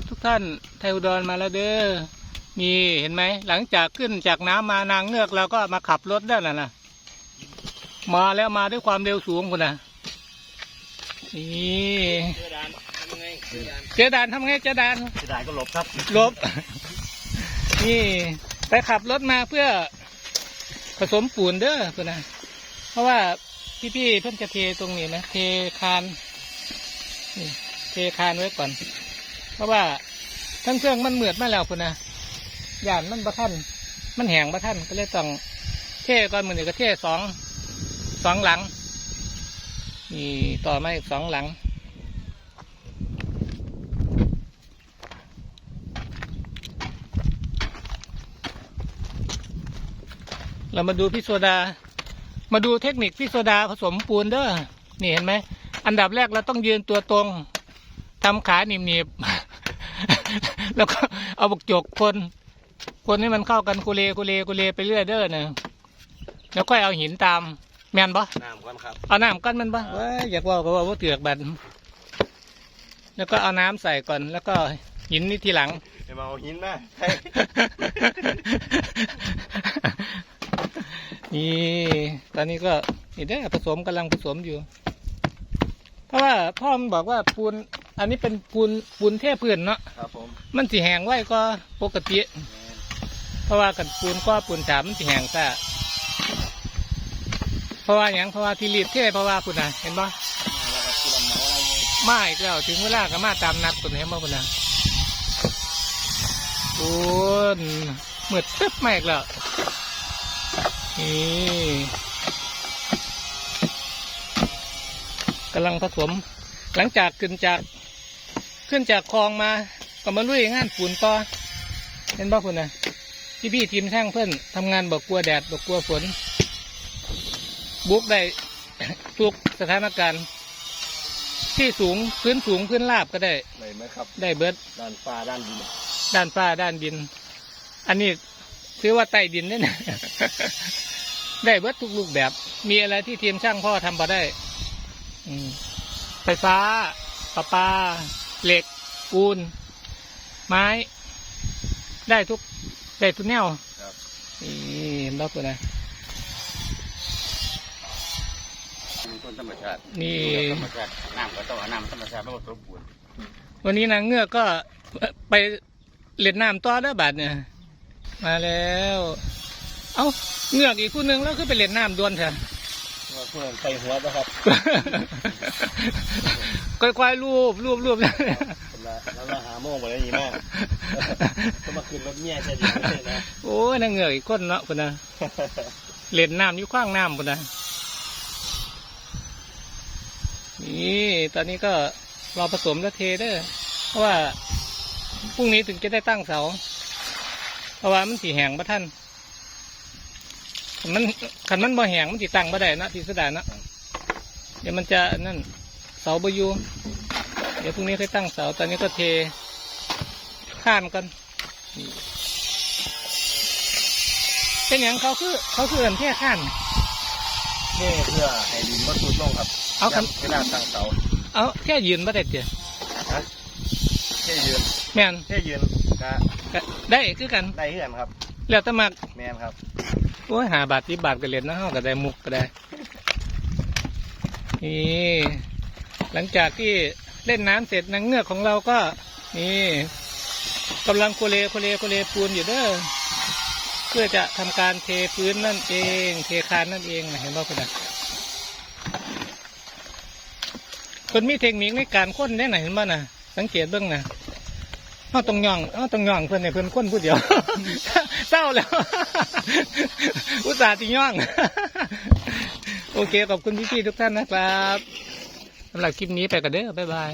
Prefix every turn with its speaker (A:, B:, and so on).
A: ครับทุกท่านไทยอุดรมาแล้วเด้อนี่เห็นไหม หลังจากขึ้นจากน้ำมานางเงือกเราก็มาขับรถได้แล้วนะมาแล้วมาด้วยความเร็วสูงคุณนะนี่
B: เจอด่านทำยังไงเจอด่าน
A: เจอด่านทำไงเจอด่าน
B: เจอด่านก็หลบครับ
A: หลบ นี่ไปขับรถมาเพื่อผสมปูนเด้อคุณนะเพราะว่าพี่ๆเพิ่นจะเทตรงนี้นะเทคานนี่เทคานไว้ก่อนเพ ราะว่าทั้งเครื่องมันเหมือดมาแล้วคุณนะย่านมันบะท่านมันแห้งบะท่านก็เลยต้องเทก่อนมือนี่ก็เทสองสองหลังนี่ต่อมาอีกสองหลังเรามาดูพี่โซดา มาดูเทคนิคพี่โซดาผสมปูนเด้อ นี่เห็นไหม อันดับแรกเราต้องยืนตัวตรงทำขาหนีบๆ แล้วก็เอาบกจกคน คนให้มันเข้ากันกุเลกุเลกุเลไปเรื่อยเด้อนะแล้วก็เอาหินตามแมนปะ
B: น้ำก่อนครับ
A: เอาน้ำกันมันปะเว้ยอยากว่าก็ว่าว่าเถือกบันแล้วก็เอาน้ำใส่ก่อน แล้วก็หินนี่ทีหลัง
B: เดี๋ยวมาเอาหินมา
A: นี่ตอนนี้ก็นี่ได้อผสมกำลังผสมอยู่ เพราะว่าพ่อมันบอกว่าปูน อันนี้เป็นปูนปูนเทพื้นเนาะ
B: ครับผม
A: มันสีแห้งไว้ก็ปกติ เพราะว่ากันปูนก็ปูนฉาบมันสีแห้งซะเพราะว่าอย่างเพราะว่าที่รีบเทเพราะว่าปุ่นนะเห็นปะ
B: แล้วก็คือลำเมาอะไรเงี้ย
A: มาอีกแล้วถึงเวลาก็มาตามนัดปุ่นเห็นปะปุ่นนะปูนมืดตึ๊บมาอีกแล้วนี่กำลังผสม หลังจากขึ้นจาก ขึ้นจากคลองมาก็มาลุยงานฝุ่นต่อเห็นป่ะคุณนะพี่พี่ๆทีมช่างเพื่อนทำงานบอกกลัวแดดบอกกลัวฝน บุกได้ทุกสถานการณ์ ที่สูงพื้นสูงพื้นราบก็ได้
B: เลยไหมครับ
A: ได้เบิด
B: ด้านฟ้าด้านดิน
A: ด้านฟ้าด้านดิน อันนี้ถือว่าใต้ดินเนี่ยนะได้เบิดทุกรูปแบบ มีอะไรที่ทีมช่างพ่อทำมาได้อืมไฟฟ้าประปาเหล็ก ปูน ไม้ ได้ทุกได้ทุกแนว
B: ครับ
A: นี่เห็นรอบตัวนะ
B: มีต้นธรรมชาติ
A: นี่
B: ธรรมชาติน้ำก็ต้องเอาน้ำธรรมชาติมาผสมปูน
A: วันนี้นางเงือกก็ไปเล่นน้ำต่อแล้วบาดเนี่ย มาแล้ว เอ้าเงือกอีกคู่หนึงแล้วคือไปเล่นน้ำดวนเถอะ
B: ว่าเพื่อนใส่หัวป่ะครับ
A: ค่อยๆรูปรูปรูป
B: โมงไปแล้วนี่มากก็มาขึ้นรถเมียใช่ไหมนะ
A: โอ้ยนางเงือกอีกคนเนาะคนนะเล่นน้ำอยู่ข้างน้ำคนนะนี่ตอนนี้ก็รอผสมแล้วเทเด้อเพราะว่าพรุ่งนี้ถึงจะได้ตั้งเสาเพราะว่ามันสีแห้งปะท่านคันมันขันมันบ่แห้งมันสีตั้งบ่ได้นะทีสดานะเดี๋ยวมันจะนั่นเสาบอยูเดี๋ยวพรุ่งนี้ค่อยตั้งเสาตอนนี้ก็เท ข้ามกันนี่เป็นอย่างเขาคือเขาคือเอิ่นเทข้าม
B: นี่เพื่อให้ดินมาสุดลงครับ
A: เอาคัน
B: เวลาตั้งเสา
A: เอาแค่ยืนบ่ได้เดียว
B: ฮะแค่ยืน
A: แม่น
B: แค่ยืนก็
A: ก็ได้คือกัน
B: ได้เหือนครับ
A: แล้วแตะมัก
B: แมนครับ
A: โอ้ยหาบาทที่บาทก็เล่นนะเฮาก็ได้มุกก็ได้นี่หลังจากที่เล่นน้ำเสร็จนางเงือกของเราก็นี่ กำลังโคเลโคเลโคเลปูนอยู่เด้อเพื่อจะทำการเทพื้นนั่นเอง เทคานนั่นเองนะเห็นบ่คุณนะคนมีเทคนิคในการค้นได้ไหนเห็นบ่น่ะสังเกตเบื้องน่ะเอาตรงย่องเอาตรงย่องเพื่อนในเพื่อนค้นผู้เดียวเศร้าแล้ว อุตส่าห์ติย่อง โอเคขอบคุณพี่ๆทุกท่านนะครับสำหรับคลิปนี้ไปกันเด้อบ๊ายบาย